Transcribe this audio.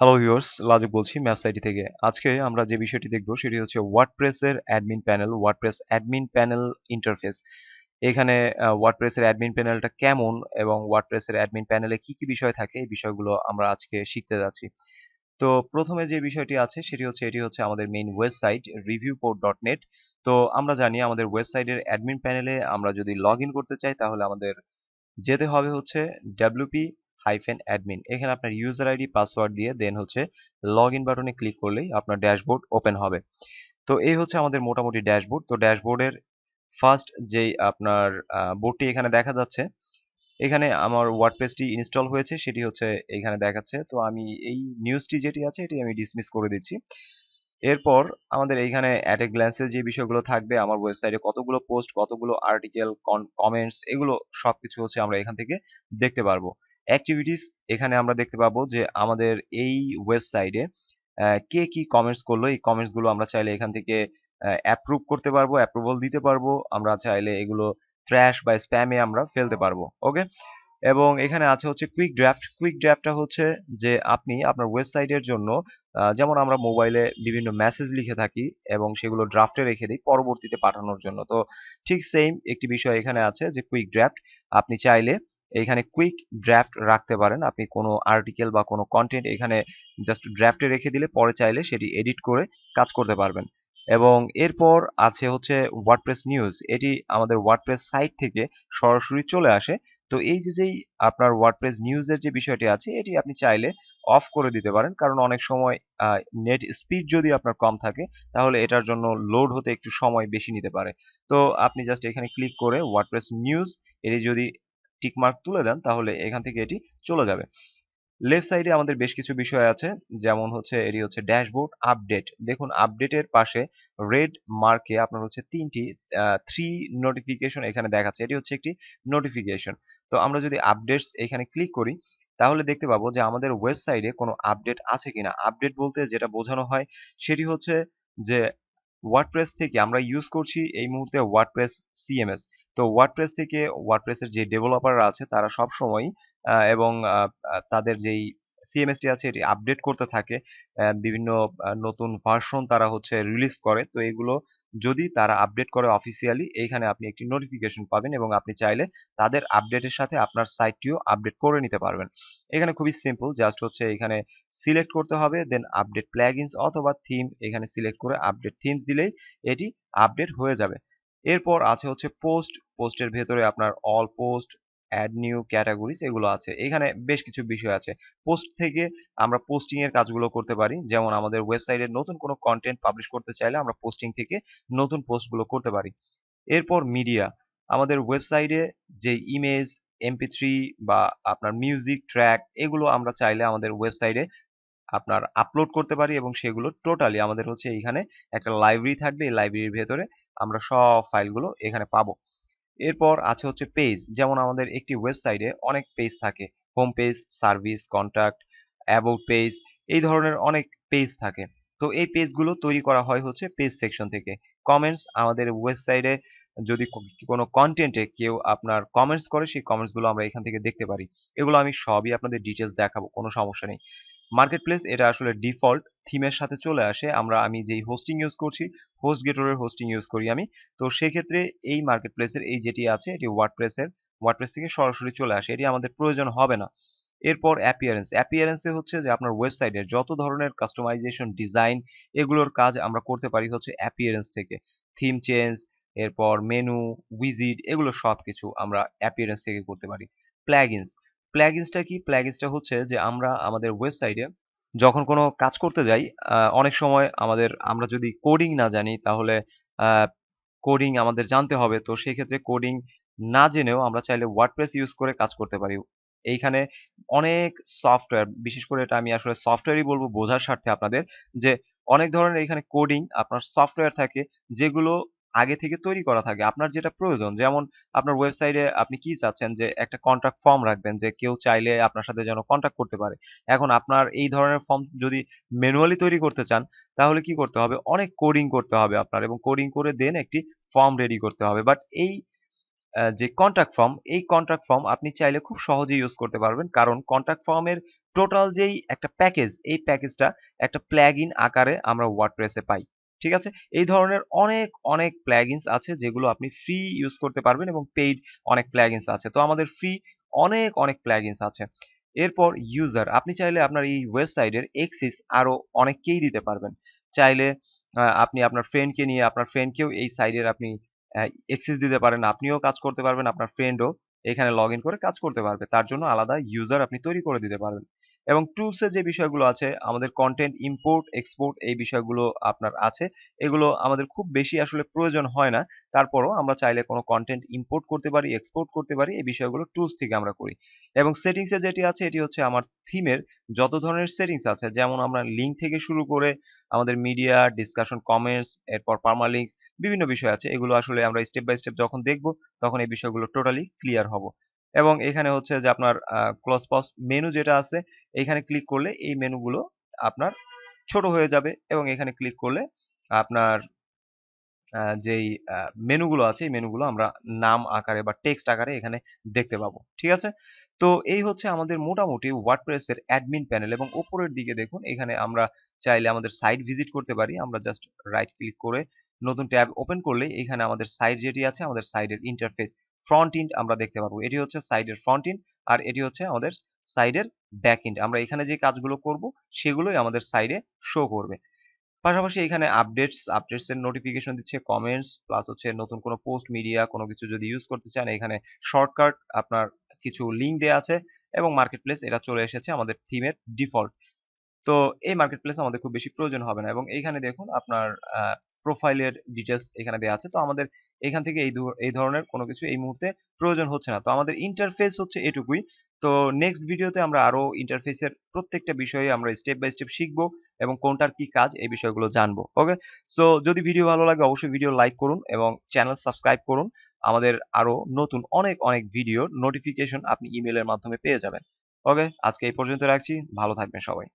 Hello viewers লাজুক বলছি ম্যাপসাইটি থেকে। আজকে আমরা যে বিষয়টি দেখব সেটি হচ্ছে ওয়ার্ডপ্রেসের admin panel WordPress admin panel interface এখানে ওয়ার্ডপ্রেসের অ্যাডমিন প্যানেলটা কেমন এবং ওয়ার্ডপ্রেসের অ্যাডমিন প্যানেলে কি কি বিষয় থাকে, এই বিষয়গুলো আমরা আজকে শিখতে যাচ্ছি। তো প্রথমে যে বিষয়টি আছে সেটি হচ্ছে, এটি হচ্ছে আমাদের main website review port dot net তো আমরা জানি আমাদের ওয়েবসাইটের অ্যাডমিন প্যানেলে আমরা যদি লগ করতে চাই, তাহলে আমাদের যেতে হবে হচ্ছে ডাব্লিউপি হাইফেন অ্যাডমিন এখানে আপনার ইউজার আইডি পাসওয়ার্ড দিয়ে দেন হচ্ছে লগ ইন বাটনে ক্লিক করলেই আপনার ড্যাশবোর্ড ওপেন হবে। তো এই হচ্ছে আমাদের মোটামুটি ড্যাশবোর্ড তো ড্যাশবোর্ডের ফার্স্ট যেই আপনার বোর্ডটি এখানে দেখা যাচ্ছে, এখানে আমার ওয়ার্ডপ্রেসটি ইনস্টল হয়েছে, সেটি হচ্ছে এখানে দেখাচ্ছে। তো আমি এই নিউজটি যেটি আছে, এটি আমি ডিসমিস করে দিচ্ছি। এরপর আমাদের এইখানে অ্যাট এ গ্ল্যান্সে যে বিষয়গুলো থাকবে, আমার ওয়েবসাইটে কতগুলো পোস্ট কতগুলো আর্টিকেল কমেন্টস এগুলো সবকিছু হচ্ছে আমরা এখান থেকে দেখতে পারব। অ্যাক্টিভিটিস এখানে আমরা দেখতে পাবো যে আমাদের এই ওয়েবসাইটে কে কি কমেন্টস করল, এই কমেন্টসগুলো আমরা চাইলে এখান থেকে অ্যাপ্রুভ করতে পারব অ্যাপ্রুভাল দিতে পারব, আমরা চাইলে এগুলো ট্র্যাশ বা স্প্যামে আমরা ফেলতে পারব ওকে এবং এখানে আছে হচ্ছে কুইক ড্রাফট কুইক ড্রাফটটা হচ্ছে যে আপনি আপনার ওয়েবসাইটের জন্য যেমন আমরা মোবাইলে বিভিন্ন মেসেজ লিখে থাকি এবং সেগুলো ড্রাফটে রেখে দিই পরবর্তীতে পাঠানোর জন্য, তো ঠিক সেম একটি বিষয় এখানে আছে যে কুইক ড্রাফট আপনি চাইলে এখানে কুইক ড্রাফট রাখতে পারেন। আপনি কোনো আর্টিকেল বা কোনো কন্টেন্ট এখানে জাস্ট ড্রাফটে রেখে দিলে পরে চাইলে সেটি এডিট করে কাজ করতে পারবেন। এবং এরপর আছে হচ্ছে ওয়ার্ডপ্রেস নিউজ এটি আমাদের ওয়ার্ডপ্রেস সাইট থেকে সরাসরি চলে আসে। তো এই যে যেই আপনার ওয়ার্ডপ্রেস নিউজের যে বিষয়টি আছে, এটি আপনি চাইলে অফ করে দিতে পারেন। কারণ অনেক সময় নেট স্পিড যদি আপনার কম থাকে, তাহলে এটার জন্য লোড হতে একটু সময় বেশি নিতে পারে। তো আপনি জাস্ট এখানে ক্লিক করে ওয়ার্ডপ্রেস নিউজ এটি যদি টিকমার্ক তুলে দেন, তাহলে এখান থেকে এটি চলে যাবে। লেফট সাইডে আমাদের বেশ কিছু বিষয় আছে, যেমন হচ্ছে এটি হচ্ছে ড্যাশবোর্ড আপডেট দেখুন আপডেটের পাশে রেড মার্কে আপনার হচ্ছে তিনটি থ্রি নোটিফিকেশন এখানে দেখাচ্ছে। এটি হচ্ছে একটি নোটিফিকেশন তো আমরা যদি আপডেটস এখানে ক্লিক করি, তাহলে দেখতে পাবো যে আমাদের ওয়েবসাইটে কোনো আপডেট আছে কিনা। আপডেট বলতে যেটা বোঝানো হয়, সেটি হচ্ছে যে ওয়ার্ডপ্রেস থেকে আমরা ইউজ করছি এই মুহূর্তে ওয়ার্ডপ্রেস সিএমএস তো ওয়ার্ডপ্রেস থেকে ওয়ার্ডপ্রেসের যে ডেভেলপাররা আছে, তারা সব সময় এবং তাদের যেই সিএমএসটি আছে, এটি আপডেট করতে থাকে বিভিন্ন নতুন ভার্সন তারা হচ্ছে রিলিজ করে। তো এগুলো যদি তারা আপডেট করে অফিসিয়ালি এইখানে আপনি একটি নোটিফিকেশন পাবেন এবং আপনি চাইলে তাদের আপডেটের সাথে আপনার সাইটটিও আপডেট করে নিতে পারবেন। এখানে খুবই সিম্পল জাস্ট হচ্ছে এখানে সিলেক্ট করতে হবে দেন আপডেট প্ল্যাগিনস অথবা থিম এখানে সিলেক্ট করে আপডেট থিমস দিলেই এটি আপডেট হয়ে যাবে। এরপর আছে হচ্ছে পোস্ট পোস্টের ভেতরে আপনার all post add new categories এগুলো আছে। এখানে বেশ কিছু বিষয় আছে। পোস্ট থেকে আমরা পোস্টিং এর কাজগুলো করতে পারি। যেমন আমাদের ওয়েবসাইটে নতুন কোনো কন্টেন্ট পাবলিশ করতে চাইলে আমরা পোস্টিং থেকে নতুন পোস্টগুলো করতে পারি। এরপর মিডিয়া আমাদের ওয়েবসাইটে যে ইমেজ এমপি থ্রি বা আপনার মিউজিক ট্র্যাক এগুলো আমরা চাইলে আমাদের ওয়েবসাইটে আপনার আপলোড করতে পারি এবং সেগুলো টোটালি আমাদের হচ্ছে এখানে একটা লাইব্রেরি থাকবে। এই লাইব্রেরির ভেতরে আমরা সব ফাইলগুলো এখানে পাবো। এরপর আছে হচ্ছে পেজ যেমন আমাদের একটি ওয়েবসাইটে অনেক পেজ থাকে। Home page service contact about page এই ধরনের অনেক পেজ থাকে। তো এই পেজগুলো তৈরি করা হয় হচ্ছে পেজ সেকশন থেকে। কমেন্টস আমাদের ওয়েবসাইটে যদি কোনো কন্টেন্টে কেউ আপনার কমেন্টস করে, সেই কমেন্টসগুলো আমরা এখান থেকে দেখতে পারি। এগুলো আমি সবই আপনাদের ডিটেলস দেখাবো, কোনো সমস্যা নেই। মার্কেট প্লেস এটা আসলে ডিফল্ট থিমের সাথে চলে আসে। আমরা, আমি যেই হোস্টিং ইউজ করছি হোস্ট গেটরের হোস্টিং ইউজ করি আমি। তো সেক্ষেত্রে এই মার্কেট প্লেসের এই যেটি আছে, এটি ওয়ার্ডপ্রেসের ওয়ার্ডপ্রেস থেকে সরাসরি চলে আসে। এটি আমাদের প্রয়োজন হবে না। এরপর অ্যাপিয়ারেন্স অ্যাপিয়ারেন্সে হচ্ছে যে আপনার ওয়েবসাইটে যত ধরনের কাস্টমাইজেশন ডিজাইন এগুলোর কাজ আমরা করতে পারি হচ্ছে অ্যাপিয়ারেন্স থেকে। থিম চেঞ্জ এরপর মেনু উইজিট এগুলো সব কিছু আমরা অ্যাপিয়ারেন্স থেকে করতে পারি। প্ল্যাগিনস প্ল্যাগিনসটা কি? প্ল্যাগিনসটা হচ্ছে যে আমরা আমাদের ওয়েবসাইটে যখন কোনো কাজ করতে যাই অনেক সময় আমাদের, আমরা যদি কোডিং না জানি, তাহলে কোডিং আমাদের জানতে হবে। তো সেই ক্ষেত্রে কোডিং না জেনেও আমরা চাইলে ওয়ার্ডপ্রেস ইউজ করে কাজ করতে পারি। এইখানে অনেক সফটওয়্যার বিশেষ করে এটা আমি আসলে সফটওয়্যারই বলব বোঝার স্বার্থে আপনাদের, যে অনেক ধরনের এখানে কোডিং আপনার সফটওয়্যার থাকে, যেগুলো আগে থেকে তৈরি করা থাকে। আপনার যেটা প্রয়োজন, যেমন আপনার ওয়েবসাইটে আপনি কি চাচ্ছেন যে একটা কন্ট্যাক্ট ফর্ম রাখবেন, যে কেউ চাইলে আপনার সাথে যেন কন্ট্যাক্ট করতে পারে। এখন আপনার এই ধরনের ফর্ম যদি ম্যানুয়ালি তৈরি করতে চান, তাহলে কি করতে হবে? অনেক কোডিং করতে হবে আপনার এবং কোডিং করে দেন একটি ফর্ম রেডি করতে হবে। বাট এই যে কন্ট্যাক্ট ফর্ম এই কন্ট্যাক্ট ফর্ম আপনি চাইলে খুব সহজেই ইউজ করতে পারবেন। কারণ কন্ট্যাক্ট ফর্মের টোটাল যেই একটা প্যাকেজ এই প্যাকেজটা একটা প্ল্যাগ ইন আকারে আমরা ওয়ার্ডপ্রেসে পাই। ঠিক আছে? এই ধরনের অনেক অনেক প্ল্যাগিনস আছে যেগুলো আপনি ফ্রি ইউজ করতে পারবেন এবং পেইড অনেক প্ল্যাগিনস আছে। তো আমাদের ফ্রি অনেক অনেক প্ল্যাগিনস আছে। এরপর ইউজার আপনি চাইলে আপনার এই ওয়েবসাইটের এক্সিস আরও অনেককেই দিতে পারবেন। চাইলে আপনি আপনার ফ্রেন্ডকে নিয়ে, আপনার ফ্রেন্ডকেও এই সাইডের আপনি এক্সিস দিতে পারেন। আপনিও কাজ করতে পারবেন, আপনার ফ্রেন্ডও এখানে লগ করে কাজ করতে পারবে। তার জন্য আলাদা ইউজার আপনি তৈরি করে দিতে পারবেন। এবং টুলসে যে বিষয়গুলো আছে, আমাদের কন্টেন্ট ইম্পোর্ট এক্সপোর্ট এই বিষয়গুলো আপনার আছে। এগুলো আমাদের খুব বেশি আসলে প্রয়োজন হয় না। তারপরও আমরা চাইলে কোনো কন্টেন্ট ইম্পোর্ট করতে পারি এক্সপোর্ট করতে পারি, এই বিষয়গুলো টুলস থেকে আমরা করি। এবং সেটিংসে যেটি আছে, এটি হচ্ছে আমার থিমের যত ধরনের সেটিংস আছে, যেমন আমরা লিঙ্ক থেকে শুরু করে আমাদের মিডিয়া ডিসকাশন কমেন্টস এরপর পারমালিঙ্কস বিভিন্ন বিষয় আছে, এগুলো আসলে আমরা স্টেপ বাই স্টেপ যখন দেখব, তখন এই বিষয়গুলো টোটালি ক্লিয়ার হব। এবং এখানে হচ্ছে যে আপনার ক্লোজ পস মেনু যেটা আছে, এখানে ক্লিক করলে এই মেনুগুলো আপনার ছোট হয়ে যাবে এবং এখানে ক্লিক করলে আপনার যেই মেনুগুলো আছে, এই মেনুগুলো আমরা নাম আকারে বা টেক্সট আকারে এখানে দেখতে পাবো, ঠিক আছে? তো এই হচ্ছে আমাদের মোটামুটি ওয়ার্ডপ্রেসের অ্যাডমিন প্যানেল এবং উপরের দিকে দেখুন, এখানে আমরা চাইলে আমাদের সাইট ভিজিট করতে পারি, আমরা জাস্ট রাইট ক্লিক করে নতুন ট্যাব ওপেন করলে এখানে আমাদের সাইড যেটি আছে, আমাদের সাইডের ইন্টারফেস ফ্রন্ট ইন্ড আমরা দেখতে পারব এটি হচ্ছে সাইডের ফ্রন্ট ইন্ড আর এটি হচ্ছে আমাদের সাইডের ব্যাক ইন্ড আমরা এখানে যে কাজগুলো করব, সেগুলোই আমাদের সাইডে শো করবে। পাশাপাশি এখানে আপডেটস আপডেটস এর নোটিফিকেশন দিচ্ছে কমেন্টস প্লাস হচ্ছে নতুন কোনো পোস্ট মিডিয়া কোনো কিছু যদি ইউজ করতে চান, এখানে শর্টকাট আপনার কিছু লিঙ্ক দেওয়া আছে এবং মার্কেট প্লেস এটা চলে এসেছে আমাদের থিমের ডিফল্ট তো এই মার্কেট প্লেস আমাদের খুব বেশি প্রয়োজন হবে না এবং এইখানে দেখুন আপনার প্রোফাইলের ডিটেলস এখানে দেওয়া আছে। তো আমাদের এখান থেকে এই এই ধরনের কোনো কিছু এই মুহূর্তে প্রয়োজন হচ্ছে না। তো আমাদের ইন্টারফেস হচ্ছে এটুকুই। তো নেক্সট ভিডিওতে আমরা আরও ইন্টারফেসের প্রত্যেকটা বিষয়ে আমরা স্টেপ বাই স্টেপ শিখব এবং কোনটার কি কাজ এই বিষয়গুলো জানব। ওকে সো যদি ভিডিও ভালো লাগে অবশ্যই ভিডিও লাইক করুন এবং চ্যানেল সাবস্ক্রাইব করুন। আমাদের আরও নতুন অনেক অনেক ভিডিও নোটিফিকেশন আপনি ইমেলের মাধ্যমে পেয়ে যাবেন। ওকে আজকে এই পর্যন্ত রাখছি। ভালো থাকবেন সবাই।